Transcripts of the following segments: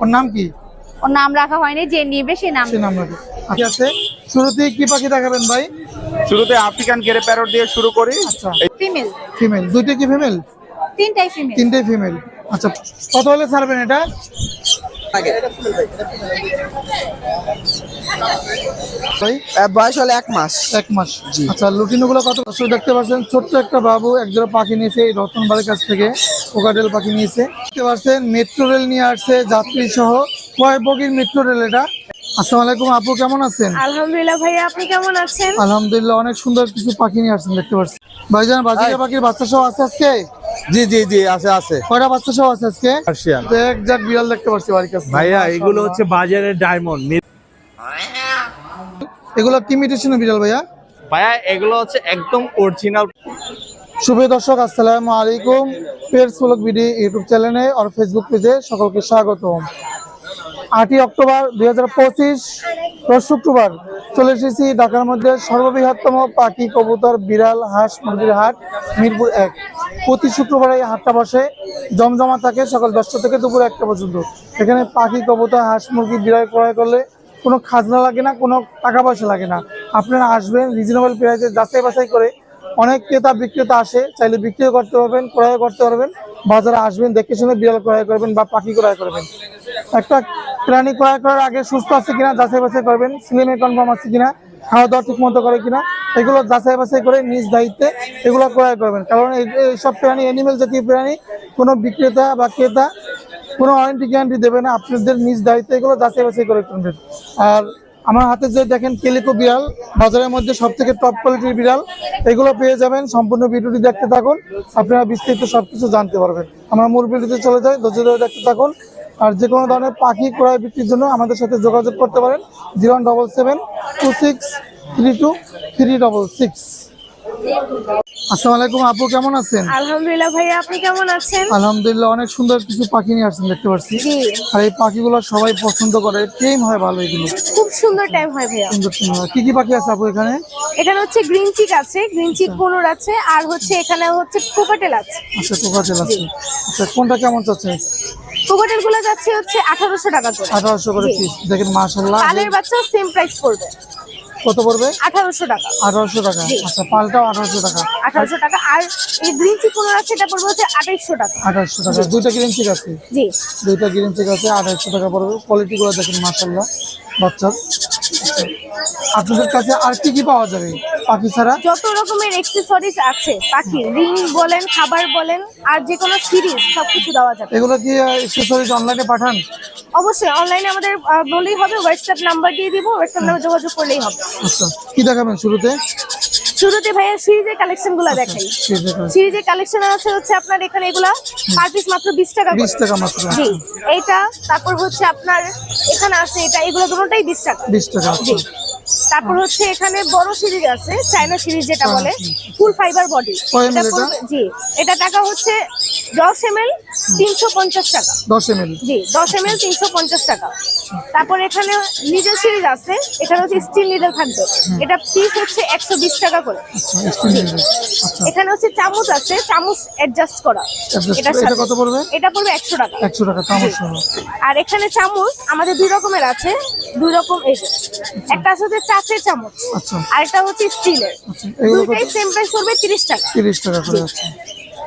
ওর নাম কি? ওর নাম রাখা হয়নি যে নিবে সে নাম সে নাম রাখে ঠিক আছে। শুরুতে কি পাখি দেখাবেন ভাই? শুরুতে আফ্রিকান গেরে প্যারট দিয়ে শুরু করি। আচ্ছা। ফিমেল ফিমেল দুইটা কি ফিমেল তিনটাই ফিমেল তিনটাই ফিমেল আচ্ছা কত হলে ছাড়বেন এটা? ভাই বয়স হলো এক মাস। এক মাস আচ্ছা লুটিনোগুলো কত দর্শক দেখতে পাচ্ছেন? ছোট্ট একটা বাবু একজোড়া পাখি নিয়েছে এই রতন বাড়ির কাছ থেকে কোকাটেল পাখি নিয়েছে। দেখতে পাচ্ছেন মেট্রো রেল নিয়ে আসছে যাত্রী সহ কয় বগির মেট্রো রেল এটা। আসসালামু আলাইকুম আপু কেমন আছেন? আলহামদুলিল্লাহ ভাইয়া আপনি কেমন আছেন? আলহামদুলিল্লাহ অনেক সুন্দর কিছু পাখি নিয়ে আসছেন দেখতে পাচ্ছি ভাইজান বাজিকা পাখির বাচ্চা সহ আছে আজকে? জি জি জি আছে আছে। কয়টা বাচ্চা সব আছে আজকে? পার্সিয়ান। তো এক জাত বিড়াল দেখতে পাচ্ছি বাড়ির কাছে। ভাইয়া এগুলো হচ্ছে বাজারের ডায়মন্ড এগুলো কি মিটেশনের বিড়াল ভাইয়া? ভাইয়া এগুলো হচ্ছে একদম অরিজিনাল শুভ দর্শক আসসালামু আলাইকুম। পেয়ার সুলক ভিডিও ইউটিউব চ্যানেলে আর ফেসবুক পেজে সকলকে স্বাগতম। আটই অক্টোবর দুই হাজার পঁচিশ শুক্রবার চলে এসেছি ঢাকার মধ্যে সর্ববৃহত্তম পাখি কবুতর বিড়াল হাঁস মুরগির হাট, মিরপুর এক। প্রতি শুক্রবার এই হাটটা বসে জমজমা থাকে সকাল দশটা থেকে দুপুর একটা পর্যন্ত। এখানে পাখি, কবুতর, হাঁস, মুরগি বিড়াল ক্রয় করলে কোনো খাজনা লাগে না, কোনো টাকা পয়সা লাগে না। আপনারা আসবেন রিজনেবল প্রাইসে যাচাই বাছাই করে অনেক ক্রেতা বিক্রেতা আসে, চাইলে বিক্রিও করতে পারবেন ক্রয় করতে পারবেন। বাজারে আসবেন, দেখে শুনে বিড়াল ক্রয় করবেন বা পাখি ক্রয় করবেন। একটা প্রাণী ক্রয় করার আগে সুস্থ আছে কিনা, যাচাই বাছাই করবেন সিলেমে কনফার্ম আছে কিনা, খাওয়া দাওয়া ঠিক মতো করে কিনা, এগুলো যাচাই বাছাই করে নিজ দায়িত্বে এগুলো ক্রয় করবেন। কারণ এই- এইসব প্রাণী অ্যানিমেল জাতীয় প্রাণী, কোনো বিক্রেতা বা ক্রেতা কোনো ওয়ারেন্টি গ্যারান্টি দেবে না, আপনাদের নিজ দায়িত্বে এগুলো যাচাই বাছাই করে কিনবেন। আর আমার হাতে যে দেখেন কেলিকো বিড়াল, বাজারের মধ্যে সব থেকে টপ কোয়ালিটির বিড়াল, এগুলো পেয়ে যাবেন, সম্পূর্ণ ভিডিওটি দেখতে থাকুন, আপনারা বিস্তারিত সবকিছু জানতে পারবেন। আমরা মূল ভিডিওতে চলে যাই, ধৈর্য ধরে দেখতে থাকুন। আর যে কোনো ধরনের পাখি ক্রয় বিক্রির জন্য আমাদের সাথে যোগাযোগ করতে পারেন zero double seven two six three two three double six. আসসালামু আলাইকুম আপু কেমন আছেন? আলহামদুলিল্লাহ ভাইয়া আপনি কেমন আছেন? আলহামদুলিল্লাহ অনেক সুন্দর কিছু পাখি নিয়ে আসছেন দেখতে পাচ্ছি আর এই পাখিগুলো সবাই পছন্দ করে টেম হয় ভালো এগুলো। খুব সুন্দর টাইম হয় ভাইয়া। সুন্দর হয়। কি কি পাখি আছে আপু এখানে? এখানে হচ্ছে গ্রিন চিক আছে গ্রিন চিক কোনোর আছে আর হচ্ছে এখানে হচ্ছে কোকাটেল আছে। আচ্ছা কোকাটেল আছে। আচ্ছা কোনটা কেমন চাচ্ছে? কোকাটেলগুলো যাচ্ছে হচ্ছে আঠারোশো টাকা করে। আঠারোশো করে পিস দেখেন মাশাল্লাহ পালের বাচ্চা সেম প্রাইস পড়বে। কত পড়বে? আঠারোশো টাকা। আঠারোশো টাকা। আচ্ছা পালটাও আঠারোশো টাকা। আঠারোশো টাকা। আর এই গ্রিন চিক কোন আছে এটা পড়বে হচ্ছে আঠাইশশো টাকা। আঠারোশো টাকা। দুইটা গ্রিন চিক আছে? জি। দুইটা গ্রিন চিক আছে আঠারোশো টাকা পড়বে। কোয়ালিটি গুলো দেখেন মাশাল্লাহ বাচ্চার। আপনাদের কাছে আর কি কি পাওয়া যাবে পাখি ছাড়া? যত রকমের এক্সেসরিজ আছে পাখি রিং বলেন খাবার বলেন আর যে কোনো সিরিজ সবকিছু দেওয়া যাবে। এগুলো কি এক্সেসরিজ অনলাইনে পাঠান? অবশ্যই অনলাইনে আমাদের বলেই বললেই হবে হোয়াটসঅ্যাপ নাম্বার দিয়ে দিব হোয়াটসঅ্যাপ নাম্বার যোগাযোগ করলেই হবে। আচ্ছা কি দেখাবেন শুরুতে? শুরুতে ভাইয়া সিরিজের কালেকশনগুলো দেখাই সিরিজের কালেকশন আছে হচ্ছে আপনার এখানে এগুলা পার পিস মাত্র বিশ টাকা। বিশ টাকা মাত্র। জি এইটা তারপর হচ্ছে আপনার এখানে আছে এটা এগুলো দুটোটাই বিশ টাকা। বিশ টাকা জি আচ্ছা। তারপর হচ্ছে এখানে বড় সিরিজ আছে চায়না সিরিজ যেটা বলে ফুল ফাইবার বডি? জি এটা টাকা হচ্ছে দশ এম এল তিনশো পঞ্চাশ টাকা। দশ এম এল জি দশ এম এল তিনশো পঞ্চাশ টাকা। তারপর এখানে সিরিজ আছে এখানে হচ্ছে স্টিল নিডল থাকবে। এটা পিস হচ্ছে একশো বিশ টাকা করে। আচ্ছা এখানে হচ্ছে চামচ আছে চামচ অ্যাডজাস্ট করা। এটা। কত পড়বে? এটা পড়বে একশো টাকা। একশো টাকা চামচ আর এখানে চামচ আমাদের দুই রকমের আছে দুই রকম এই একটা আছে হচ্ছে চাচের চামচ। আচ্ছা। আর একটা হচ্ছে স্টিলের। আচ্ছা দুইটাই সেম প্রাইস পড়বে তিরিশ টাকা। তিরিশ টাকা করে আছে।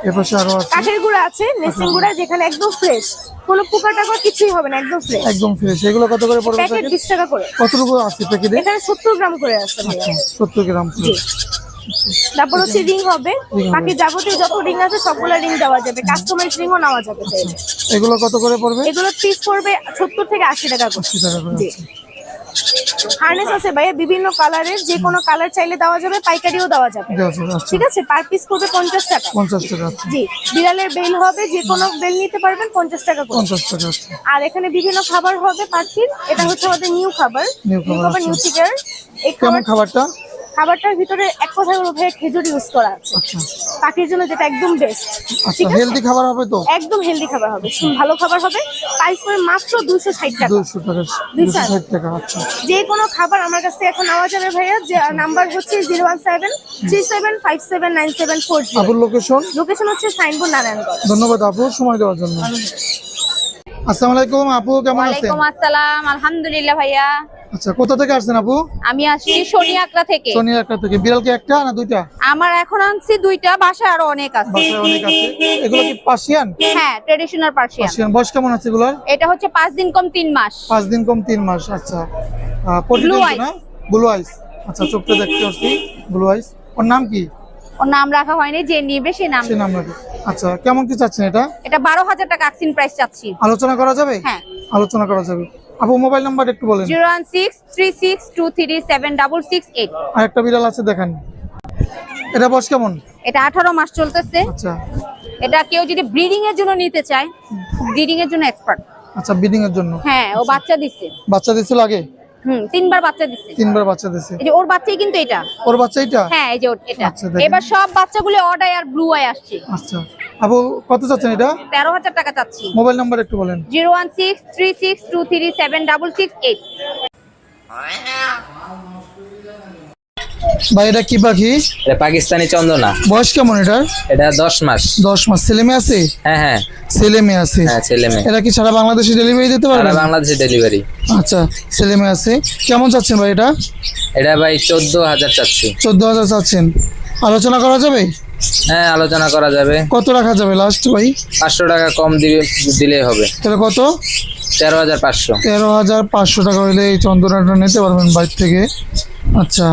এপাশে আরও আছে। কাঠের গুঁড়া আছে মেসিং গুঁড়া যেখানে একদম ফ্রেশ কোনো পোকা টাকা কিছুই হবে না একদম ফ্রেশ একদম ফ্রেশ এগুলো কত করে পড়বে প্যাকেট টাকা করে। কতটুকু আছে প্যাকেটে এখানে গ্রাম করে আছে। ভাইয়া। আচ্ছা সত্তর গ্রাম করে। তারপর হচ্ছে রিং হবে। বাকি যাবতীয় যত রিং আছে সবগুলো রিং দেওয়া যাবে। কাস্টমাইজ রিংও নেওয়া যাবে। এগুলো কত করে পড়বে? এগুলো পিস পড়বে সত্তর থেকে আশি টাকা করে। টাকা হার্নেস আছে ভাইয়া বিভিন্ন কালারের যে কোনো কালার চাইলে দেওয়া যাবে পাইকারিও দেওয়া যাবে। আচ্ছা। ঠিক আছে? পার পিস করবে পঞ্চাশ টাকা। পঞ্চাশ টাকা জি বিড়ালের বেল হবে যে কোনো বেল নিতে পারবেন পঞ্চাশ টাকা পঞ্চাশ টাকা আর এখানে বিভিন্ন খাবার হবে পাখির এটা হচ্ছে আমাদের নিউ খাবার। নিউ খাবার, আচ্ছা। নিউ চিকার এই খাবারটা? খাবারটার ভিতরে এক কথায় বলব ভাইয়া খেজুর ইউজ করা আছে। আচ্ছা। পাখির জন্য যেটা একদম বেস্ট আচ্ছা হেলদি খাবার হবে তো? একদম হেলদি খাবার হবে। ভালো খাবার হবে। প্রাইস করে মাত্র দুশো ষাট টাকা। দুশো টাকা দুশো ষাট। টাকা আচ্ছা। যে কোনো খাবার আমার কাছে এখন নেওয়া যাবে ভাইয়া যে নাম্বার হচ্ছে zero one seven three seven five seven nine seven four zero আপুর লোকেশন লোকেশন হচ্ছে সাইনবোর্ড নারায়ণগঞ্জ। ধন্যবাদ আপু সময় দেওয়ার জন্য। আসসালামু আলাইকুম আপু কেমন আছেন? ওয়ালাইকুম আসসালাম আলহামদুলিল্লাহ ভাইয়া। আচ্ছা কোথা থেকে আসছেন আপু? আমি আসছি শনিয়াকড়া থেকে। থেকে। বিড়াল কি একটা না দুইটা? আমার এখন আনছি দুইটা বাসায় আরও অনেক আছে। বাসায় অনেক আছে। এগুলো কি পার্সিয়ান? হ্যাঁ ট্রেডিশনাল পার্সিয়ান। পার্সিয়ান। বয়স কেমন আছে এগুলোর? এটা হচ্ছে পাঁচ দিন কম তিন মাস। পাঁচ দিন কম তিন মাস আচ্ছা। ব্লু আইস আচ্ছা চোখটা দেখতে ব্লু আইস ওর নাম কি? ওর নাম রাখা হয়নি যে নিবে সে নাম সে নাম নাকি আচ্ছা কেমন কি চাচ্ছেন এটা? এটা বারো হাজার টাকা আকসিন প্রাইস চাচ্ছি। আলোচনা করা যাবে? হ্যাঁ। আলোচনা করা যাবে। আপু মোবাইল নাম্বার একটু বলেন। Zero one six three six two three seven double six eight. আর একটা বিড়াল আছে দেখেন। এটা বয়স কেমন? এটা আঠারো মাস চলতেছে। আচ্ছা। এটা কেউ যদি ব্রিডিং এর জন্য নিতে চায় ব্রিডিং এর জন্য এক্সপার্ট আচ্ছা বিডিং এর জন্য। হ্যাঁ ও বাচ্চা দিচ্ছে। বাচ্চা দিছিল আগে? হুম তিনবার বাচ্চা দিছে। তিনবার বাচ্চা দিছে। এই যে ওর বাচ্চাই কিন্তু এটা। ওর বাচ্চা এটা হ্যাঁ এই যে এটা। আচ্ছা, এবার সব বাচ্চাগুলো অর্ডার আর ব্লু আই আসছে। আচ্ছা। আবু টাকা চাচ্ছি। মোবাইল নাম্বার একটু বলেন। 01636237668 ভাই এটা কি পাখি? এটা পাকিস্তানি চন্দনা। বয়স কেমন এটার? এটা দশ মাস। দশ মাস। ছেলে মেয়ে আছে? হ্যাঁ হ্যাঁ। ছেলে মেয়ে আছে। হ্যাঁ ছেলে মেয়ে। এরা কি সারা বাংলাদেশে ডেলিভারি দিতে সারা পারবেন বাংলাদেশে ডেলিভারি আচ্ছা ছেলে মেয়ে আছে। কেমন চাচ্ছেন ভাই এটা? এটা ভাই চোদ্দ হাজার চাচ্ছি। চোদ্দ হাজার চাচ্ছেন। আলোচনা করা যাবে? হ্যাঁ আলোচনা করা যাবে। কত রাখা যাবে লাস্ট ভাই? পাঁচশো টাকা কম দিবে দিলেই হবে। তাহলে কত? তেরো হাজার পাঁচশো। তেরো হাজার পাঁচশো টাকা হলে এই চন্দ্রনাটা নিতে পারবেন বাইর থেকে। আচ্ছা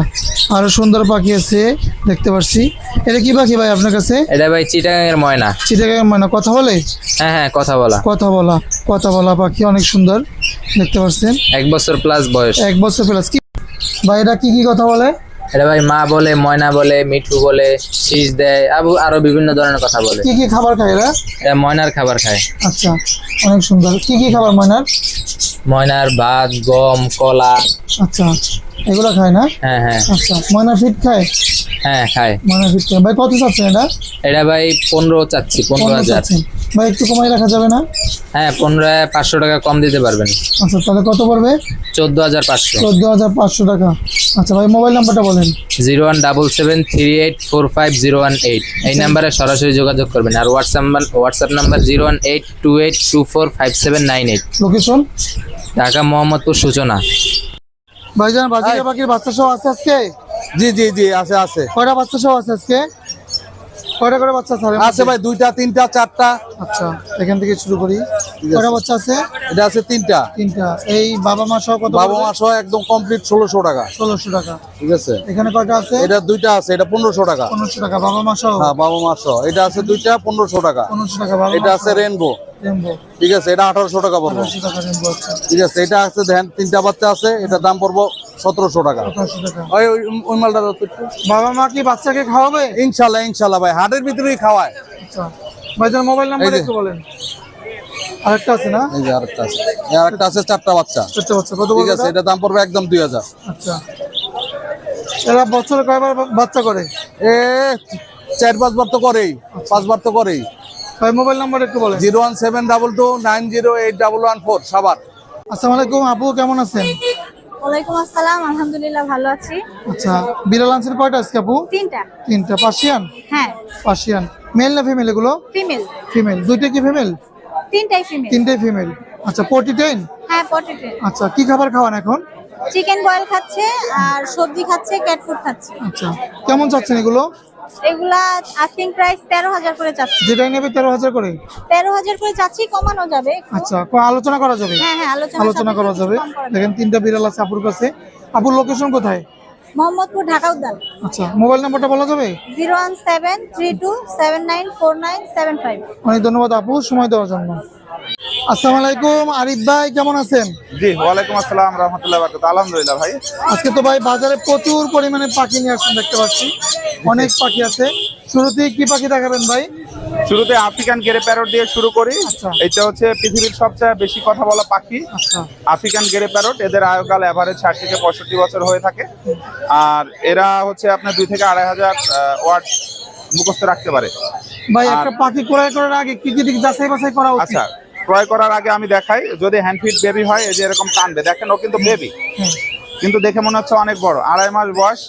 আরও সুন্দর পাখি আছে দেখতে পাচ্ছি এটা কি পাখি ভাই আপনার কাছে? এটা ভাই চিটাগাঙের ময়না। চিটাগাং মানে কথা বলে? হ্যাঁ হ্যাঁ কথা বলা। কথা বলা কথা বলা পাখি অনেক সুন্দর দেখতে পাচ্ছেন এক বছর প্লাস বয়স। এক বছর প্লাস কি ভাই এটা কি কি কথা বলে? এটা ভাই মা বলে ময়না বলে মিঠু বলে শীষ দেয় আবু আরও বিভিন্ন ধরনের কথা বলে। কি কি খাবার খায় এরা? এটা ময়নার খাবার খায়। আচ্ছা অনেক সুন্দর। কি কি খাবার ময়নার? ময়নার ভাত গম কলা। আচ্ছা এগুলো খায় না? হ্যাঁ হ্যাঁ। আচ্ছা ময়না ফিট খায়? হ্যাঁ খায়। ময়না ফিট খায়। ভাই কত চাচ্ছেন এটা এটা ভাই পনেরো চাচ্ছি পনেরো হাজার। ভাই একটু কমাই রাখা যাবে না? হ্যাঁ পনেরো পাঁচশো টাকা কম দিতে পারবেন। আচ্ছা তাহলে কত পড়বে? চোদ্দ হাজার পাঁচশো। চোদ্দ হাজার পাঁচশো টাকা। আচ্ছা ভাই মোবাইল নাম্বারটা বলেন। Zero one double seven three eight four five zero one eight. এই নাম্বারে সরাসরি যোগাযোগ করবেন। আর WhatsApp WhatsApp number zero one eight two eight two four five seven nine eight. Location Dhaka Mohammadpur সূচনা। ভাইজান বাজিকা পাখির বাচ্চা সহ আছে আজকে? জি জি জি আছে আছে। কয়টা বাচ্চা সহ আছে আজকে? কয়টা করে বাচ্চা আছে? আছে ভাই দুইটা তিনটা চারটা। আচ্ছা এখান থেকে শুরু করি। কয়টা বাচ্চা আছে? এটা আছে তিনটা। তিনটা। এই বাবা মা সহ কত বাবা মা সহ একদম কমপ্লিট ষোলোশো টাকা। ষোলোশো টাকা। ঠিক আছে। এখানে কয়টা আছে? এটা দুইটা আছে এটা পনেরোশো টাকা। 1500 টাকা। বাবা মা সহ? হ্যাঁ বাবা মা সহ। এটা আছে দুইটা পনেরোশো টাকা। 1500 টাকা বাবা এটা আছে রেনবো ঠিক আছে এটা আঠারোশো টাকা পড়ব। ঠিক আছে এটা আছে দেখেন তিনটা বাচ্চা আছে এটা দাম পড়ব সতেরোশো টাকা। ওই ওই- মালটা। বাবা মা কি বাচ্চাকে খাওয়াবে? ইনশাল্লাহ ইনশাল্লাহ ভাই হাটের ভিতরেই খাওয়ায়। আচ্ছা। ভাইজান মোবাইল নাম্বার একটু বলেন। আরেকটা আছে না? এই যে আরেকটা আছে। আরেকটা আছে চারটা বাচ্চা। চারটে বাচ্চা। কত ঠিক আছে এটা? দাম পড়বে একদম দুই হাজার। আচ্ছা। এরা বছরে কয়বার বাচ্চা করে? এ চার পাঁচবার তো করেই পাঁচবার তো করেই। ভাই মোবাইল নাম্বার একটু বলেন। Zero one seven double two nine zero eight double one four সাবার আসসালামু আলাইকুম আপু কেমন আছেন? ওয়ালাইকুম আসসালাম আলহামদুলিল্লাহ ভালো আছি। আচ্ছা বিড়াল আনছেন কয়টা আজকে আপু? তিনটা। তিনটা পার্সিয়ান? হ্যাঁ। পার্সিয়ান। মেল না ফিমেল এগুলো? ফিমেল। ফিমেল। দুইটা কি ফিমেল? তিনটাই ফিমেল। তিনটাই ফিমেল। আচ্ছা পটি টেন? হ্যাঁ আচ্ছা কি খাবার খাওয়ান এখন? চিকেন বয়েল খাচ্ছে আর সবজি খাচ্ছে ক্যাট ফুড খাচ্ছে। আচ্ছা কেমন চাচ্ছেন এগুলো? এগুলা আস্কিং প্রাইস তেরো হাজার করে চাচ্ছি যেটাই নেবে তেরো হাজার করে? তেরো হাজার করে চাচ্ছি কমানো যাবে আচ্ছা আলোচনা করা যাবে? হ্যাঁ হ্যাঁ আলোচনা আলোচনা করা যাবে। করা যাবে। দেখেন তিনটা বিড়াল আছে আপুর কাছে। আপুর লোকেশন কোথায়? মোহাম্মদপুর ঢাকা উদ্যান। আচ্ছা মোবাইল নাম্বারটা বলা যাবে? Zero one seven three two seven nine four nine seven five. অনেক ধন্যবাদ আপু সময় দেওয়ার জন্য। আসসালামু আলাইকুম আরিফ ভাই কেমন আছেন? জি ওয়ালাইকুম আসসালাম রহমতুল্লাহ বারকাত আলহামদুলিল্লাহ ভাই। আজকে তো ভাই বাজারে প্রচুর পরিমাণে পাখি নিয়ে আসছেন দেখতে পাচ্ছি। অনেক পাখি আছে। শুরুতে কি পাখি দেখাবেন ভাই? শুরুতে আফ্রিকান গেরে প্যারট দিয়ে শুরু করি। আচ্ছা। এটা হচ্ছে পৃথিবীর সবচেয়ে বেশি কথা বলা পাখি। আচ্ছা। আফ্রিকান গেরে প্যারট এদের আয়ুকাল এভারেজ ষাট থেকে পঁয়ষট্টি বছর হয়ে থাকে। আর এরা হচ্ছে আপনার দুই থেকে আড়াই হাজার ওয়ার্ড মুখস্থ রাখতে পারে। ভাই একটা পাখি ক্রয় করার আগে কি কি দিক যাচাই বাছাই করা উচিত? আচ্ছা ক্রয় করার আগে আমি দেখাই। যদি হ্যান্ডফিট বেবি হয় এই যে এরকম টানবে দেখেন ও কিন্তু বেবি। কিন্তু দেখে মনে হচ্ছে অনেক বড়। আড়াই মাস বয়স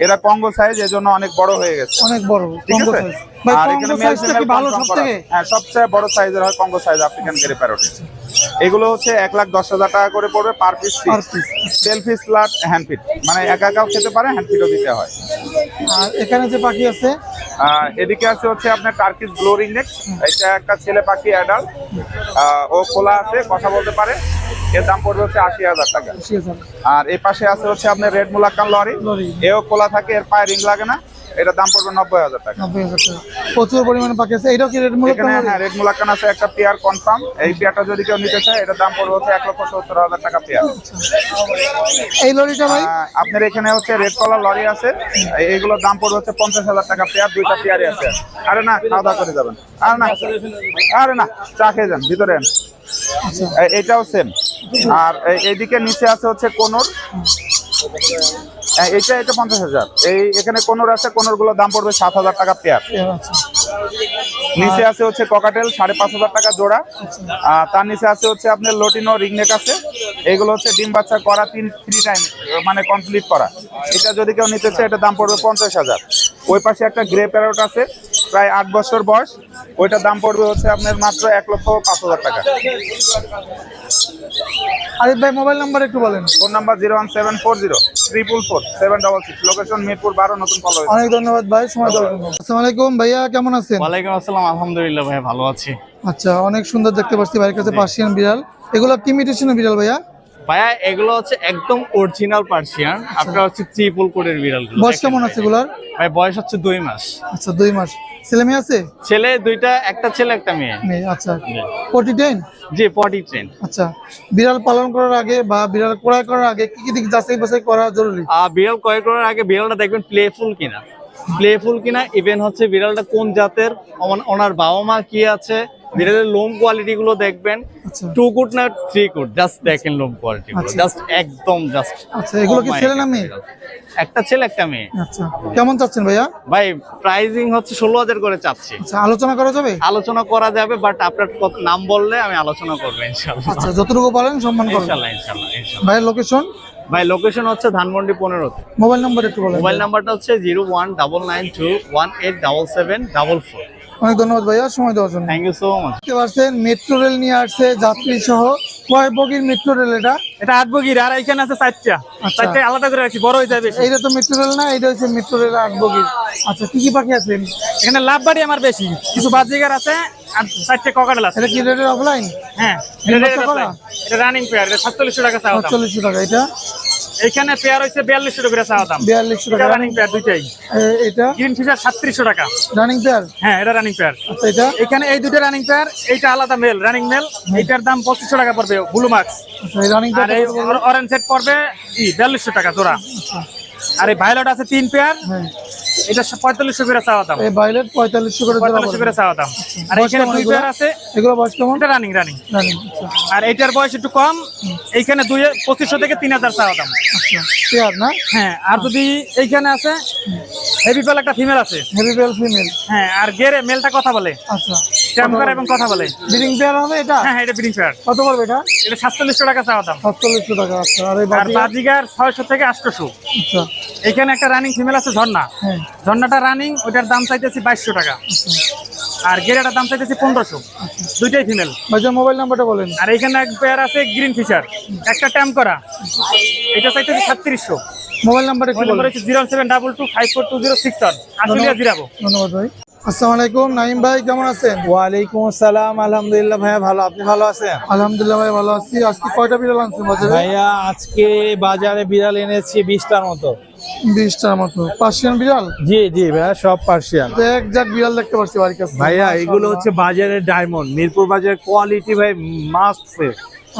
এরা কঙ্গো সাইজ এর জন্য অনেক বড় হয়ে গেছে। অনেক বড় কঙ্গো সাইজ আর এখানে মেল ফিমেল ভালো সবথেকে সব থেকে হ্যাঁ সবচেয়ে বড় সাইজের হয় Congo size African grey parrot এগুলো হচ্ছে এক লাখ দশ হাজার টাকা করে পড়বে পার পিস পার পিস সেলফি স্লাট হ্যান্ড ফিট মানে একা একাও খেতে পারে হ্যান্ড ফিটও দিতে হয়। আর এখানে যে পাখি আছে আহ, এদিকে আছে হচ্ছে আপনার টার্কিস গ্লোরিং নেক এটা একটা ছেলে পাখি অ্যাডাল্ট ও খোলা আছে কথা বলতে পারে। এর দাম পড়বে হচ্ছে আশি হাজার টাকা। আর এই পাশে আছে হচ্ছে আপনার রেড মুলাক্কান লরি লরি। এও খোলা থাকে এর পায়ে রিং লাগে না। এটার দাম পড়বে নব্বই হাজার টাকা। নব্বই হাজার টাকা। প্রচুর পরিমাণে পাখি আছে। এটাও কি রেড মূল্য হ্যাঁ রেড মুলাক্কান আছে একটা পেয়ার কনফার্ম এই পেয়ারটা যদি কেউ নিতে চায় এটার দাম পড়বে হচ্ছে এক লক্ষ সত্তর হাজার টাকা পেয়ার। এই লরিটা ভাই? আপনার এখানে হচ্ছে রেড কলার লরি আছে। এই- এইগুলোর দাম পড়বে হচ্ছে পঞ্চাশ হাজার টাকা পেয়ার দুইটা পেয়ারই আছে। আরে না খাওয়া দাওয়া করে যাবেন। আরে না আরে না চা খেয়ে যান ভিতরে আন। এ- এইটাও সেম আর এই- এইদিকে নিচে আছে হচ্ছে কোনোর। এইটা এটা পঞ্চাশ হাজার। এই এখানে কোনোর আছে কোনোরগুলোর দাম পড়বে সাত হাজার টাকা পেয়ার আচ্ছা নিচে আছে হচ্ছে ককাটেল সাড়ে পাঁচ হাজার টাকা জোড়া। আর তার নিচে আছে হচ্ছে আপনার লোটিনো রিংনেক আছে। এগুলো হচ্ছে ডিম বাচ্চা করা তিন থ্রি টাইম মানে কমপ্লিট করা। এটা যদি কেউ নিতে চায় এটা দাম পড়বে পঞ্চাশ হাজার। ওই পাশে একটা গ্রে প্যারট আছে প্রায় আট বছর বয়স। ওইটার দাম পড়বে হচ্ছে আপনার মাত্র এক লক্ষ পাঁচ হাজার টাকা। আরিফ ভাই মোবাইল নাম্বার একটু বলেন। Phone number zero one seven four zero triple four seven double six location Mirpur বারো নতুন কল অনেক ধন্যবাদ ভাই সময় দেওয়ার জন্য। আসসালামু আলাইকুম ভাইয়া কেমন আছেন? ওয়ালাইকুম আসসালাম আলহামদুলিল্লাহ ভাই ভালো আছি। আচ্ছা অনেক সুন্দর দেখতে পাচ্ছি ভাইয়ের কাছে পার্সিয়ান বিড়াল। এগুলো কি মিটেশনের বিড়াল ভাইয়া? ভাইয়া এগুলো হচ্ছে একদম অরিজিনাল পার্সিয়ান। আপনার হচ্ছে ত্রিপুল কোডের বিড়ালগুলো বয়স কেমন আছে এগুলার? ভাই বয়স হচ্ছে দুই মাস। আচ্ছা দুই মাস। ছেলে মেয়ে আছে? ছেলে দুইটা একটা ছেলে একটা মেয়ে। মেয়ে আচ্ছা। পটি ট্রেন জি পটি ট্রেন আচ্ছা। বিড়াল পালন করার আগে বা বিড়াল ক্রয় করার আগে কি কি দিক যাচাই বাছাই করা জরুরি? বিড়াল ক্রয় করার আগে বিড়ালটা দেখবেন প্লেফুল কিনা। প্লেফুল কিনা ইভেন হচ্ছে বিড়ালটা কোন জাতের ওনার বাবা মা কি আছে বিড়ালের লোম কোয়ালিটি গুলো দেখবেন। আচ্ছা। টু গুড না থ্রি গুড জাস্ট দেখেন লোম কোয়ালিটি গুলো। আচ্ছা। জাস্ট একদম জাস্ট আচ্ছা, এগুলো কি ছেলে না মেয়ে? একটা ছেলে একটা মেয়ে। আচ্ছা কেমন চাচ্ছেন ভাইয়া? ভাই প্রাইজিং হচ্ছে ষোলো হাজার করে চাচ্ছি। আচ্ছা আলোচনা করা যাবে? আলোচনা করা যাবে বাট আপনার নাম বললে আমি আলোচনা করব ইনশাল্লাহ আচ্ছা যতটুকু বলেন সম্মান করবেন ইনশাল্লাহ ইনশাল্লাহ ভাইয়ের লোকেশন ভাই লোকেশন হচ্ছে ধানমন্ডি পনেরো মোবাইল নাম্বার একটু মোবাইল নাম্বারটা হচ্ছে zero one double nine two one eight double seven double four অনেক ধন্যবাদ ভাইয়া সময় দেওয়ার জন্য। থ্যাংক ইউ সো মাচ দেখতে পাচ্ছেন মেট্রো রেল নিয়ে আসছে যাত্রী সহ। কয় বগির মেট্রো রেল এটা? এটা আট বগির আর এখানে আছে চারটা। আচ্ছা। চারটা আলাদা করে রাখছি বড় হয়ে যাবে। এইটা তো মেট্রো রেল না এটা হচ্ছে মেট্রো রেল আট বগির। আচ্ছা কি কি পাখি আছে? এখানে লাভ বাড়ি আমার বেশি। কিছু বাজিগার আছে আর চারটে ককাটেল আছে। এটা কি রেটের অফলাইন হ্যাঁ এটা এটা রানিং পেয়ার এটা সাতচল্লিশশো টাকা সাতচল্লিশশো টাকা এটা? এখানে পেয়ার হইছে বিয়াল্লিশশো টাকা চাওয়া দাম। বিয়াল্লিশশো এটা টাকা রানিং পেয়ার দুইটাই এটা? গ্রিন ফিশার সাতত্রিশশো টাকা। রানিং পেয়ার হ্যাঁ এটা রানিং পেয়ার আচ্ছা এটা? এখানে এই দুটো রানিং পেয়ার এইটা আলাদা মেল রানিং মেল এইটার দাম পঁচিশশো টাকা পড়বে ব্লু মার্কস আচ্ছা এই রানিং আর পেয়ার অরেঞ্জ সেট পড়বে ই বিয়াল্লিশশো টাকা জোড়া। আর এই ভাইলট আছে তিন পেয়ার হ্যাঁ এটা পঁয়তাল্লিশশো করে চাওয়া দাম। এই করে করে চাওয়া দাম। আর এখানে দুই পেয়ার আছে। এগুলো বয়স কেমন? এটা রানিং রানিং রানিং আচ্ছা। আর এইটার বয়স একটু কম এইখানে দুই পঁচিশশো থেকে তিন হাজার চাওয়া দাম। আচ্ছা পেয়ার না? হ্যাঁ আর যদি এইখানে আছে হেভি পেল একটা ফিমেল আছে। হেভি ফিমেল হ্যাঁ আর গেরে মেলটা কথা বলে। আচ্ছা। এবং কথা বলে। ব্রিডিং পেয়ার হবে এটা? হ্যাঁ হ্যাঁ এটা ব্রিডিং পেয়ার কত পড়বে এটা? এটা টাকা চাওয়া দাম। সাতচল্লিশশো টাকা আচ্ছা। আর এই বাজিগার? ছয়শো থেকে আটশোশো। আচ্ছা। এখানে একটা রানিং ফিমেল আছে ঝর্ণা। হ্যাঁ। ঝর্ণাটা রানিং ওইটার দাম চাইতেছি বাইশশো টাকা। আর গেরাটার দাম চাইতেছি পনেরোশো। দুইটাই ফিমেল ভাইজান মোবাইল নাম্বারটা বলেন। আর এখানে এক পেয়ার আছে গ্রিন ফিচার একটা ট্যাম করা। এটা চাইতেছি সাতত্রিশশো। Mobile number zero seven double two five four two zero six one আসলে জিরাবো। ধন্যবাদ ভাই। আসসালামু আলাইকুম নাইম ভাই কেমন আছেন? ওয়ালাইকুম আসসালাম আলহামদুলিল্লাহ ভাইয়া ভালো। আপনি ভালো আছেন? আলহামদুলিল্লাহ ভাই ভালো আছি। আজকে কয়টা বিড়াল আনছেন বাজারে? ভাইয়া আজকে বাজারে বিড়াল এনেছি বিশটার মতো। বিশটার মতো। পার্সিয়ান বিড়াল? জি জি ভাইয়া সব পার্সিয়ান। তো এক জাত বিড়াল দেখতে পাচ্ছি বাড়ির কাছে। ভাইয়া এগুলো হচ্ছে বাজারের ডায়মন্ড। মিরপুর বাজারের কোয়ালিটি ভাই মাস্ট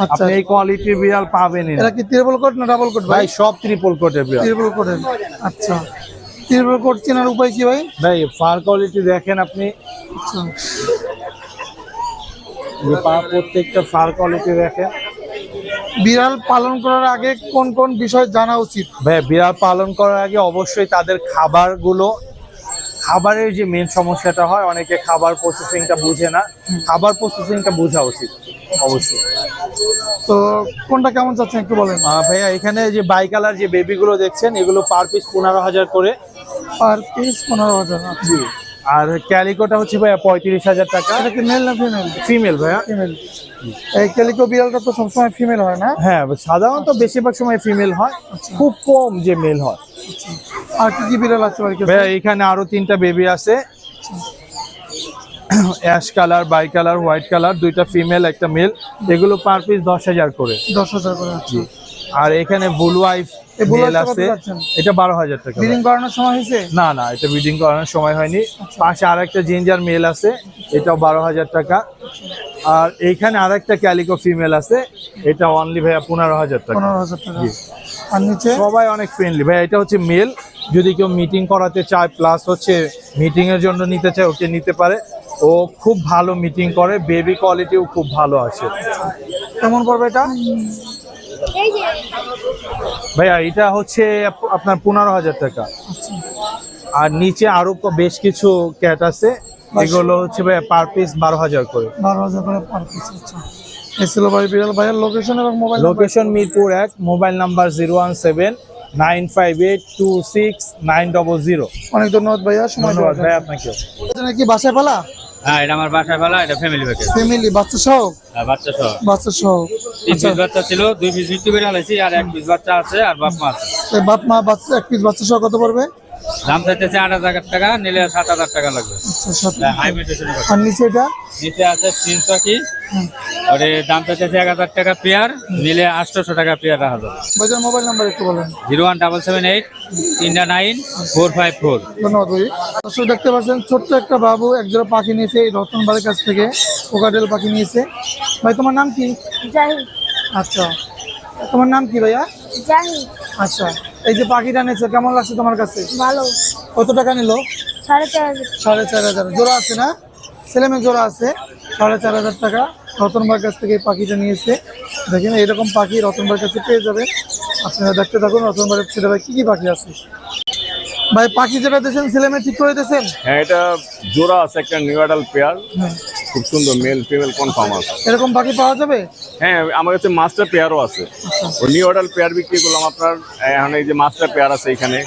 আচ্ছা। আপনি এই কোয়ালিটির বিড়াল পাবেন এরা কি ত্রিপল কোট না ডাবল কোট ভাই? ভাই সব ত্রিপল কোটের বিড়াল। ত্রিপল কোটের আচ্ছা। ত্রিপল কোট চেনার উপায় কি ভাই? ভাই ফার কোয়ালিটি দেখেন আপনি। আচ্ছা। প্রত্যেকটা ফার কোয়ালিটি দেখেন। বিড়াল পালন করার আগে কোন কোন বিষয় জানা উচিত? ভাই বিড়াল পালন করার আগে অবশ্যই তাদের খাবারগুলো খাবারের যে মেন সমস্যাটা হয় অনেকে খাবার প্রসেসিংটা বুঝে না। খাবার প্রসেসিংটা বোঝা উচিত অবশ্যই। তো কোনটা কেমন চাচ্ছেন একটু বলেন। ভাইয়া এখানে যে বাই কালার যে বেবিগুলো দেখছেন এগুলো পার পিস পনেরো হাজার করে। পার পিস পনেরো হাজার। আচ্ছা। আর ক্যালিকোটা হচ্ছে ভাইয়া পঁয়ত্রিশ হাজার টাকা। এটা কি মেল না ফিমেল ফিমেল ভাইয়া। ফিমেল এই ক্যালিকো বিড়ালটা তো সবসময় ফিমেল হয় না? হ্যাঁ সাধারণত বেশিরভাগ সময় ফিমেল হয়। খুব কম যে মেল হয়। আর কি কি বিড়াল আছে ভাইয়া এখানে আরও তিনটা বেবি আছে। Ash colour bicolour white colour দুইটা ফিমেল একটা মেল এগুলো পার পিস দশ হাজার করে। দশ হাজার করে আর এখানে ব্লু আইফ কত আছে। এটা বারো হাজার টাকা ব্রিডিং করানোর সময় হয়েছে? না না এটা ব্রিডিং করানোর সময় হয়নি। পাশে আর একটা জিঞ্জার মেল আছে এটাও বারো হাজার টাকা। আর এইখানে আর একটা ক্যালিকো ফিমেল আছে এটা অনলি ভাইয়া পনেরো হাজার টাকা। সবাই অনেক ফ্রেন্ডলি ভাই এটা হচ্ছে মেল যদি কেউ মিটিং করাতে চায় প্লাস হচ্ছে মিটিং এর জন্য নিতে চায় ওকে নিতে পারে। ও খুব ভালো মিটিং করে বেবি কোয়ালিটিও খুব ভালো আছে। কেমন করবে এটা? ভাইয়া এটা হচ্ছে আপনার পনেরো হাজার টাকা। আর নিচে আরও বেশ কিছু ক্যাট আছে। এগুলো হচ্ছে ভাইয়া পার পিস বারো হাজার করে। বারো হাজার করে পার পিস আচ্ছা। এই ভাই বিড়াল। ভাইয়ের লোকেশন এবং মোবাইল লোকেশন মিরপুর এক mobile number zero one seven nine five eight two six nine double zero অনেক ধন্যবাদ ভাইয়া সময় ধন্যবাদ ভাই জন্য। নাকি বাসায় পালা? হ্যাঁ এটা আমার বাসায় পালা এটা ফ্যামিলি প্যাকেজ ফ্যামিলি বাচ্চা সহ? বাচ্চা সহ। বাচ্চা সহ। তিন আচ্ছা। পিস বাচ্চা ছিল দুই পিস মৃত্যু বেড়ে হালাইছি আর এক পিস বাচ্চা আছে আর বাপ মা আছে। এই বাপ মা বাচ্চা এক পিস বাচ্চা সহ কত পড়বে? দাম চাইতেছে আট হাজার টাকা নিলে সাত হাজার টাকা লাগবে। আচ্ছা মেডিসিন আর নিচে এটা? নিচে আছে তিনশো পাখি দাম চাইতেছে এক হাজার টাকা পেয়ার নিলে আটশোশো টাকা পেয়ার রাখা যাবে। ভাইজার মোবাইল নাম্বার একটু বলেন। Zero one double seven eight তিনটা নাইন ফোর ফাইভ ফোর। ধন্যবাদ ভাই। দর্শক দেখতে পাচ্ছেন ছোট্ট একটা বাবু একজোড়া পাখি নিয়েছে এই রতনবাড়ির কাছ থেকে। কোকাটেল পাখি নিয়েছে। ভাই তোমার নাম কি? আচ্ছা। তোমার নাম কি ভাইয়া? আচ্ছা। এই যে পাখিটা নিয়েছে কেমন লাগছে তোমার কাছে? ভালো। কত টাকা নিল? সাড়ে চার হাজার। সাড়ে চার হাজার। জোড়া আছে না? ছেলে মেয়ে জোড়া আছে সাড়ে চার হাজার টাকা। রতনবার কাছ থেকে পাখিটা নিয়েছে। দেখেন এরকম পাখি রতনবার কাছে পেয়ে যাবেন। আপনারা দেখতে থাকুন রতনবারের ছেলে ভাই কি কি পাখি আছে। ভাই পাখি যেটা দিয়েছেন ছেলে মেয়ে ঠিক করে দিয়েছেন? হ্যাঁ এটা জোড়া আছে একটা নিউ অ্যাডাল পেয়ার খুব সুন্দর মেল ফিমেল কনফার্ম আছে। এরকম পাখি পাওয়া যাবে? হ্যাঁ আমার কাছে মাস্টার পেয়ারও আছে। ওই নিউ অ্যাডাল পেয়ার বিক্রি করলাম আপনার এখন এই যে মাস্টার পেয়ার আছে এখানে।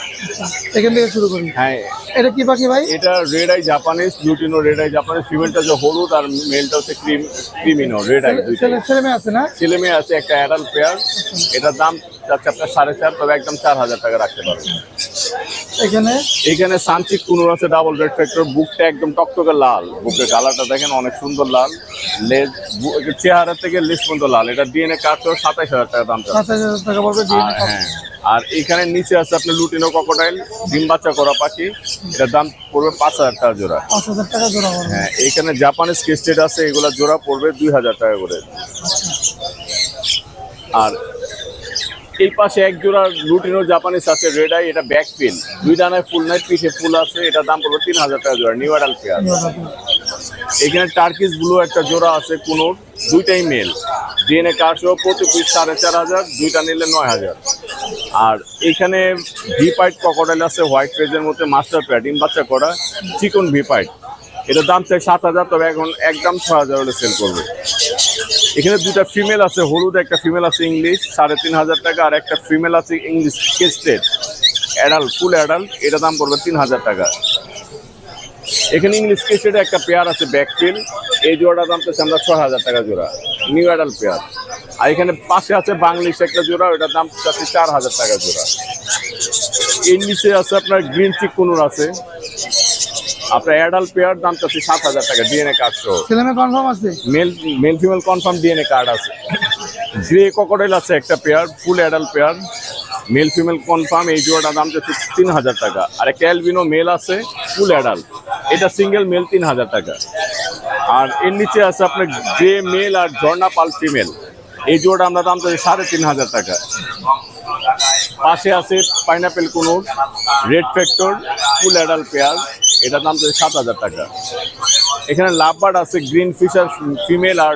এখান থেকে শুরু করি। হ্যাঁ এটা কি পাখি ভাই? এটা red eye Japanese lutino red eye Japanese ফিমেলটা যে হলুদ আর মেলটা হচ্ছে ক্রিম ক্রিমিনো রেড আই ছেলে মেয়ে আছে না? ছেলে মেয়ে আছে একটা অ্যাডাল্ট পেয়ার এটার দাম যাচ্ছে আপনার সাড়ে চার তবে একদম চার হাজার টাকা রাখতে পারবেন এখানে? এখানে সানচিক কুনুর আছে ডাবল রেড ফ্যাক্টর বুকটা একদম টকটকে লাল। বুকের কালারটা দেখেন অনেক সুন্দর লাল। লেজ চেহারা থেকে লেজ পর্যন্ত লাল। এটা ডিএনএ কাটও সাতাইশ হাজার টাকা দাম। সাতাশ হাজার টাকা পড়বে আর হ্যাঁ আর এখানে নিচে আছে আপনার লুটিনো ক্রোকোডাইল ডিম বাচ্চা করা পাখি। এটার দাম পড়বে পাঁচ হাজার টাকা জোড়া। পাঁচ হাজার টাকা জোড়া হ্যাঁ এখানে জাপানিজ কেস্টেড আছে এগুলা জোড়া পড়বে দুই হাজার টাকা করে। আর এই পাশে এক জোড়া লুটিনো জাপানিজ আছে রেড আই এটা ব্যাক পিন দুই ডানায় ফুল নাইট পিঠে ফুল আছে, এটার দাম পড়বে তিন হাজার টাকা জোড়া নিউ অ্যাডাল পেয়ার এখানে টার্কিস ব্লু একটা জোড়া আছে কোনোর দুইটাই মেল ডিএনএ কার্ডসহ প্রতি পিস সাড়ে চার হাজার, দুইটা নিলে নয় হাজার। আর এখানে ভিপাইট ক্রকোডাইল আছে হোয়াইট ফেজের মধ্যে মাস্টার প্যাড ডিম বাচ্চা করা, চিকন ভিপাইট এটার দাম চাই সাত হাজার, তবে এখন একদম ছ হাজার হলে সেল করবে। এখানে দুটা ফিমেল আছে, হলুদ একটা ফিমেল আছে ইংলিশ সাড়ে তিন হাজার টাকা, আর একটা ফিমেল আছে English crested adult full adult এটা দাম পড়বে তিন হাজার টাকা। এখানে ইংলিশ কেস্টেডে একটা পেয়ার আছে ব্যাকফিল এই জোড়াটার দাম চাচ্ছে আমরা ছয় হাজার টাকা জোড়া নিউ অ্যাডাল্ট পেয়ার আর এখানে পাশে আছে বাংলিশ একটা জোড়া, ওটার দাম চাচ্ছে চার হাজার টাকা জোড়া। নিচে আছে আপনার গ্রিন চিক কুনুর আছে আপনার অ্যাডাল্ট পেয়ার দাম চাচ্ছে সাত হাজার টাকা ডিএনএ কার্ড সহ। ছেলে মেয়ে কনফার্ম আছে male male female confirm DNA card আছে। গ্রে ক্রোকোডাইল আছে একটা pair full adult pair male female confirm এই জোড়াটার দাম যাচ্ছে তিন হাজার টাকা। আর একটা অ্যালবিনো মেল আছে ফুল অ্যাডাল্ট এটা সিঙ্গেল মেল তিন হাজার টাকা। আর এর নিচে আছে আপনার গ্রে মেল আর ঝর্ণা পাল ফিমেল এই জোড়াটা আমরা দাম চাচ্ছি সাড়ে তিন হাজার টাকা। পাশে আছে pineapple conure red factor full adult pair এটার দাম চাচ্ছি সাত হাজার টাকা। এখানে লাভবার্ড আছে গ্রিন ফিশার ফিমেল আর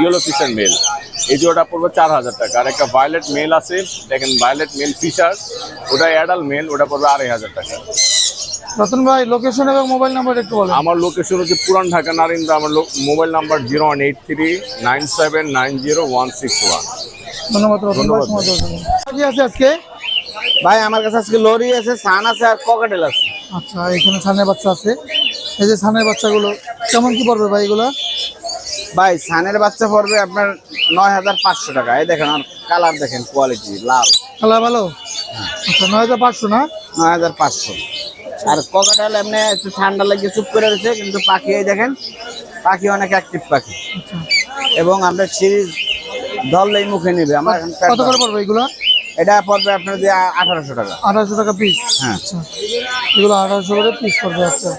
ইয়েলো ফিশার মেল এই জোড়াটা পড়বে চার হাজার টাকা। আর একটা ভায়োলেট মেল আছে, দেখেন ভায়োলেট মেল ফিশার ওটা অ্যাডাল মেল ওটা পড়বে আড়াই হাজার টাকা। রতন ভাই লোকেশন এবং মোবাইল নাম্বার একটু বলেন। আমার লোকেশন হচ্ছে পুরান ঢাকা নারিন্দা আমার mobile number zero one eight three nine seven nine zero one six one ধন্যবাদ রতন ভাই সময় দেওয়ার আছে আজকে? ভাই আমার কাছে আজকে লরি আছে সান আছে আর ককাটেল আছে। আচ্ছা এখানে সানের বাচ্চা আছে। এই যে সানের বাচ্চাগুলো কেমন কি পড়বে ভাই এগুলো? ভাই সানের বাচ্চা পড়বে আপনার নয় হাজার পাঁচশো টাকা। এই দেখেন আর কালার দেখেন কোয়ালিটি লাল। কালার ভালো? আচ্ছা নয় হাজার পাঁচশো না? নয় হাজার পাঁচশো। আর ককাটেল এমনি একটু ঠান্ডা লাগিয়ে চুপ করে রয়েছে কিন্তু পাখি এই দেখেন পাখি অনেক অ্যাক্টিভ পাখি। এবং আমরা সিরিজ ধরলেই মুখে নেবে। আমার কত করে পড়বে এগুলো? এটা পড়বে আপনার দিয়ে আঠারোশো টাকা। আঠারোশো টাকা পিস হ্যাঁ। আচ্ছা। এগুলো আঠারোশো করে পিস পড়বে আচ্ছা।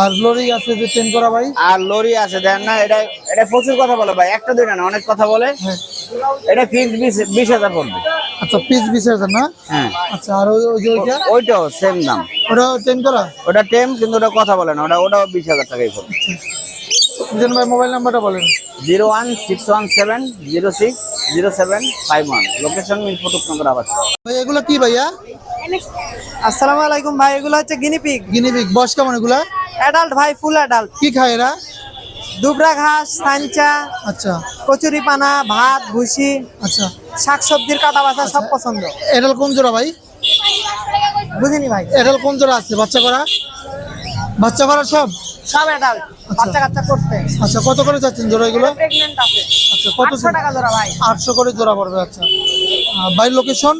আর লরি আছে যে চেন করা ভাই? আর লরি আছে দেন না এটা এটা প্রচুর কথা বলে ভাই। একটা দুইটা না অনেক কথা বলে। হ্যাঁ। এটা ফিক্স বিশ বিশ হাজার পড়বে। আচ্ছা পিস বিশ হাজার না? হ্যাঁ। আচ্ছা আর ওই ওই ওইটা? ওইটাও সেম দাম। ওটা চেন করা? ওটা টেম কিন্তু ওটা কথা বলে না। ওটা ওটাও বিশ হাজার টাকাই পড়বে মিজান ভাই মোবাইল নাম্বারটা বলেন। Zero one six one seven zero six zero seven five one. Location ফটোকনগর আবার ভাই এগুলো কি ভাইয়া? আসসালামু আলাইকুম ভাই এগুলো হচ্ছে গিনিপিগ গিনিপিক বয়স কেমন এগুলা? অ্যাডাল্ট ভাই ফুল অ্যাডাল্ট কি খায় এরা? দুবরা ঘাস সাঞ্চা আচ্ছা। কচুরি পানা ভাত ভুসি আচ্ছা। শাকসবজির কাটা বাছা সব পছন্দ। এটাল কোন জোড়া ভাই? বুঝিনি ভাই। এটাল কোন জোড়া আছে? বাচ্চা করা? বাচ্চা করা সব? সব অ্যাডাল্ট বাচ্চা কাচ্চা করতে। আচ্ছা কত করে চাচ্ছেন জোড়া এগুলো? প্রেগনেন্ট আছে। আচ্ছা কত টাকা জোড়া ভাই। আটশো করে জোড়া পড়বে আচ্ছা। বাড়ির লোকেশন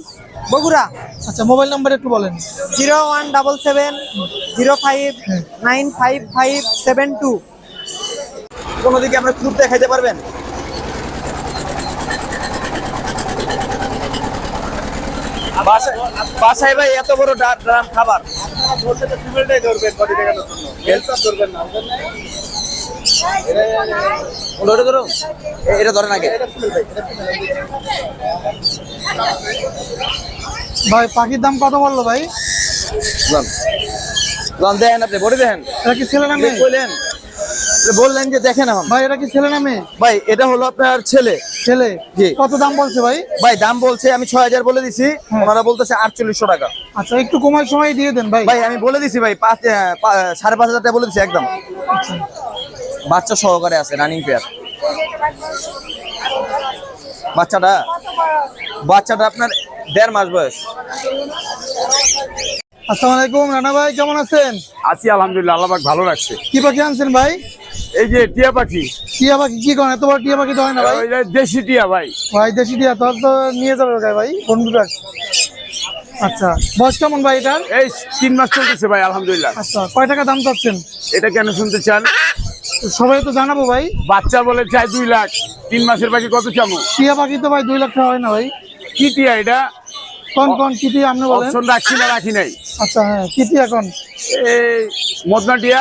বগুড়া। আচ্ছা মোবাইল নাম্বার একটু বলেন। Zero one double seven zero five nine five five seven two. কোনো দিকে আপনার খুব দেখাইতে পারবেন? বাসায় ভাই এত বড় ড্রাম খাবার। ধরে। ধরো এটা ধরেন আগে। ভাই পাখির দাম কত বলল ভাই? লন আপনি বলে দেন। এটা কি ছেলে না মেয়ে? বললেন বললেন যে দেখেন এখন। ভাই এটা কি ছেলে না মেয়ে? ভাই এটা হলো আপনার ছেলে। ছেলে? জি। কত দাম বলছে ভাই? ভাই দাম বলছে আমি ছয় হাজার বলে দিছি ওনারা বলতেছে আটচল্লিশশো টাকা। আচ্ছা একটু কমার সময় দিয়ে দেন ভাই। ভাই আমি বলে দিছি ভাই পাঁচ সাড়ে পাঁচ হাজার টাকা বলে দিছি একদম। আচ্ছা। বাচ্চা সহকারে আছে রানিং পেয়ার বাচ্চাটা? বাচ্চাটা আপনার দেড় মাস বয়স। আসসালামু আলাইকুম রানা ভাই কেমন আছেন? আছি আলহামদুলিল্লাহ আল্লাহ পাক ভালো রাখছে। কি পাখি আনছেন ভাই? এই যে টিয়া পাখি। টিয়া পাখি কি করেন? এত বড় টিয়া পাখি তো হয় না ভাই? দেশি টিয়া ভাই। ভাই দেশি টিয়া তোর তো নিয়ে যাবে ভাই বন্ধুরা আচ্ছা বয়স কেমন ভাই এটার? এই তিন মাস চলতেছে ভাই আলহামদুলিল্লাহ। আচ্ছা কয় টাকা দাম চাচ্ছেন? এটা কেন শুনতে চান? সবাই তো জানাব ভাই। বাচ্চা বলে চাই দুই লাখ। তিন মাসের পাখি কত চামো? টিয়া পাখি তো ভাই দুই লাখ টাকা হয় না ভাই। কি টিয়া এটা? কোন কোন কি টিয়া? আপনি বলেন। অপশন রাখছি না রাখি নাই। আচ্ছা হ্যাঁ কি টিয়া কোন? এই মদনা টিয়া।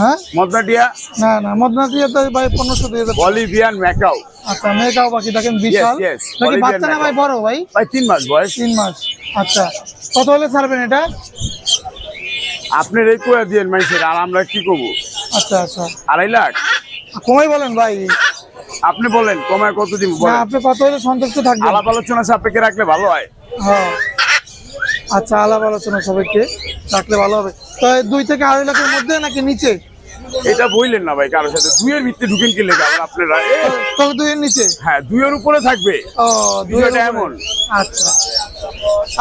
হ্যাঁ? মদনা টিয়া না না মদনা টিয়া তো ভাই পনেরোশো দিয়ে দেবো বলিভিয়ান ম্যাকাও। আচ্ছা মেয়েটাও পাখি দেখেন বিশাল। নাকি বাচ্চা না ভাই। বড় ভাই? ভাই তিন মাস বয়স। তিন মাস। আচ্ছা কত হলে ছাড়বেন এটা? আপনার এই কোয়া দিয়ে মানুষের আর আমরা কি করব? আচ্ছা আচ্ছা। আড়াই লাখ? কমাই বলেন ভাই। আপনি বলেন কমায় কত দিব আপনি কত হলে সন্তুষ্ট থাকবেন? আলাপ আলোচনা সাপেক্ষে রাখলে ভালো হয়। হ্যাঁ। আচ্ছা আলাপ আলোচনা সবাইকে রাখলে ভালো হবে। তো দুই থেকে আড়াই লাখের মধ্যে নাকি নিচে? এটা বললেন না ভাই কারোর সাথে দুইয়ের ভিত্তি ঢুকেন কি আবার আপনারা তবে দুইয়ের নিচে? হ্যাঁ দুইয়ের উপরে থাকবে। ও উপরে। এমন। আচ্ছা।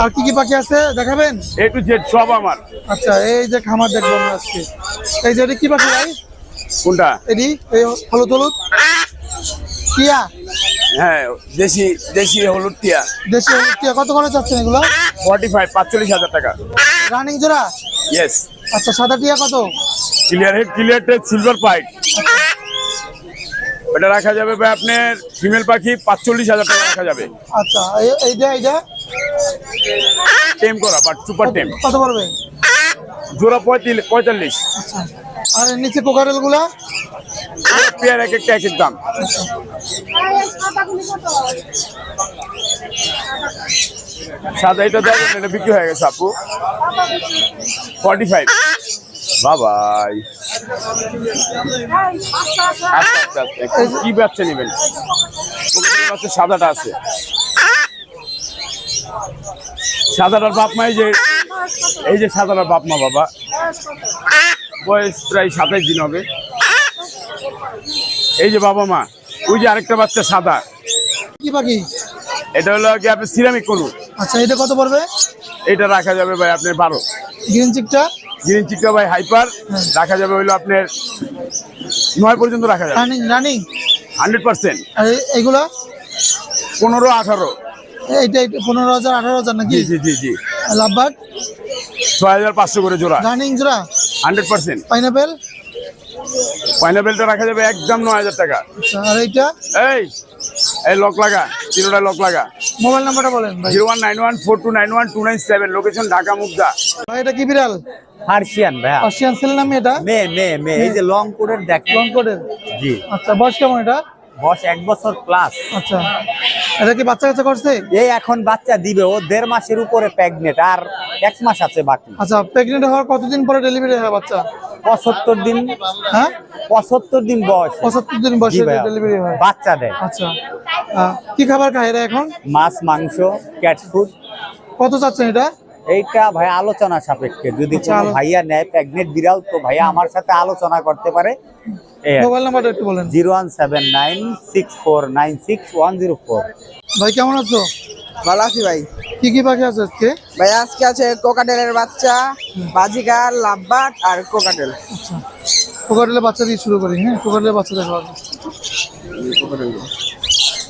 আর কি কি পাখি আছে দেখাবেন? এ টু জেড সব আমার। আচ্ছা এই যে খামার দেখব আমরা আজকে। এই যে কি পাখি ভাই? কোনটা? এটি এই হলুদ হলুদ। টিয়া হ্যাঁ দেশি দেশি হলুদ টিয়া। দেশি হলুদ টিয়া কত করে চাচ্ছেন এগুলো? ফর্টি ফাইভ পাঁচচল্লিশ হাজার টাকা। রানিং জোড়া? ইয়েস আচ্ছা সাদা টিয়া কত? ক্লিয়ার হেড ক্লিয়ার টেড সিলভার পাইট ওটা রাখা যাবে ভাই আপনার ফিমেল পাখি পাঁচচল্লিশ হাজার টাকা রাখা যাবে। আচ্ছা এই- এইটা এইটা টেম করা বাট সুপার টেম কত পড়বে? জোড়া পঁয়তাল্লিশ পঁয়তাল্লিশ। আচ্ছা। আর নিচে কোকারেলগুলা পেয়ার, এক একটা এক এক দাম। সাদা এটা দেখেন এটা বিক্রি হয়ে গেছে, আপু। ফর্টি ফাইভ বাবাই। আচ্ছা আচ্ছা আচ্ছা। কি বাচ্চা নেবেন? সাদাটা আছে। সাদাটার বাপ মা এই যে এই যে সাদাটার বাপ মা বাবা। বয়স প্রায় সাতাইশ দিন হবে। এই যে বাবা মা ওই যে আরেকটা বাচ্চা সাদা। কি পাখি? এটা হলো কি আপনি সিরামিক করুন আচ্ছা এটা কত পড়বে? এটা রাখা যাবে ভাই আপনার বারো। গ্রিন চিকটা? গ্রিন চিকা ভাই হাইপার রাখা যাবে হইল আপনার নয় পর্যন্ত রাখা যাবে। Running running hundred percent. আর এ- পনেরো আঠারো। এইটা পনেরো হাজার আঠারো হাজার নাকি? জি জি জি জি। লাভবার্ড? ছয় হাজার পাঁচশো করে জোড়া। রানিং জোড়া? Hundred percent. পাইনাপেল পাইনাপেলটা রাখা যাবে একদম নয় হাজার টাকা। আর এইটা? এই এই লক লাগা তিনোটা লক লাগা। মোবাইল নাম্বারটা বলেন ভাই। Zero one nine one four two nine one two nine seven location Dhaka Mugda. এটা কি বিড়াল? পার্সিয়ান ভাইয়া। পার্সিয়ান সেল নামে এটা? মেয়ে মেয়ে মেয়ে এই যে লং কোটের দেখ লং কোটের জি। আচ্ছা বয়স কেমন এটা? বয়স এক বছর প্লাস আচ্ছা। এটা কি বাচ্চা কাচ্চা করছে? এই এখন বাচ্চা দিবে ও দেড় মাসের উপরে প্রেগনেন্ট আর এক মাস আছে বাকি। আচ্ছা প্রেগনেন্ট হওয়ার কতদিন পরে ডেলিভারি হয় বাচ্চা? পঁচাত্তর দিন। হ্যাঁ? পঁচাত্তর দিন বয়স। পঁচাত্তর দিন বয়স ডেলিভারি হয়। বাচ্চা দেয়। আচ্ছা। কি খাবার খায় এরা এখন? মাছ মাংস ক্যাট ফুড কত চাচ্ছেন এটা? এইটা ভাই আলোচনা সাপেক্ষে। যদি আচ্ছা, ভাইয়া নেয় প্রেগনেট বিড়াল তো ভাইয়া আমার সাথে আলোচনা করতে পারে। মোবাইল নাম্বারটা একটু বলেন। Zero one seven nine six four nine six one zero four. ভাই কেমন আছো? ভালো আছি ভাই। কি কি পাখি আছে আজকে? ভাই আজকে আছে কোকাটেলের বাচ্চা লাভবাট আর কোকাটেল। আচ্ছা। কোকাটেলের বাচ্চা দিয়ে শুরু করি হ্যাঁ? কোকাটেলের বাচ্চা দেখা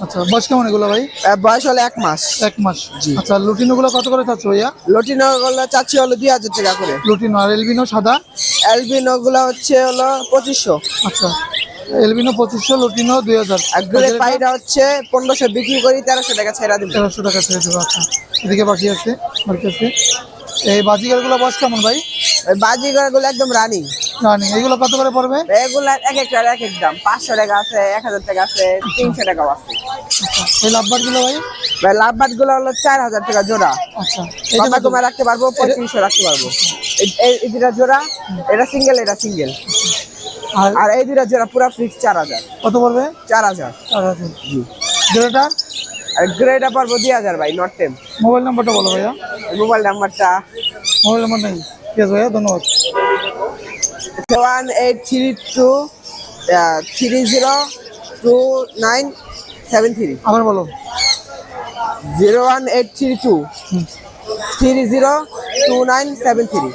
আচ্ছা বয়স কেমন এগুলো ভাই? বয়স হলো এক মাস। এক মাস আচ্ছা লুটিনো গুলো কত করে চাচ্ছ ভাইয়া? লটিনো গুলো চাচ্ছি হলো দুই হাজার টাকা করে। লুটিনো আর এলবিনো সাদা? অ্যালবিনো গুলো হচ্ছে হলো পঁচিশশো। আচ্ছা এলবিনো পঁচিশশো লুটিনো দুই হাজার। গ্রেড পাইটা হচ্ছে পনেরোশো বিক্রি করি তেরোশো টাকা ছেড়া দিব। তেরোশো টাকা ছেড়ে দেবো আচ্ছা। এদিকে বাকি আছে বাকি আছে। এই বাজিগারগুলো বয়স কেমন ভাই? বাজিগারগুলো একদম রানিং। এগুলো কত করে পড়বে? এগুলা এক একটার এক এক দাম। পাঁচশো টাকা আছে এক হাজার টাকা আছে তিনশো টাকাও আছে। এই লাভবারগুলো ভাই গুলো হলো চার হাজার টাকা জোড়া। আচ্ছা রাখতে পারব? পঁয়ত্রিশশো রাখতে পারব। এই- এই এই দুটা জোড়া এটা সিঙ্গেল এটা সিঙ্গেল আর এই দুটা জোড়া পুরো ফিক্স চার হাজার। কত পড়বে? চার হাজার। চার হাজার। জোড়াটা? আর গ্রেড পারব দুই হাজার ভাই নট টেম মোবাইল নাম্বারটা বলো ভাইয়া। মোবাইল নাম্বারটা? মোবাইল নাম্বার নেই। ঠিক আছে ভাইয়া ধন্যবাদ। One eight three two three zero two nine seven three আবার বলো। Zero one eight three two three zero two nine seven three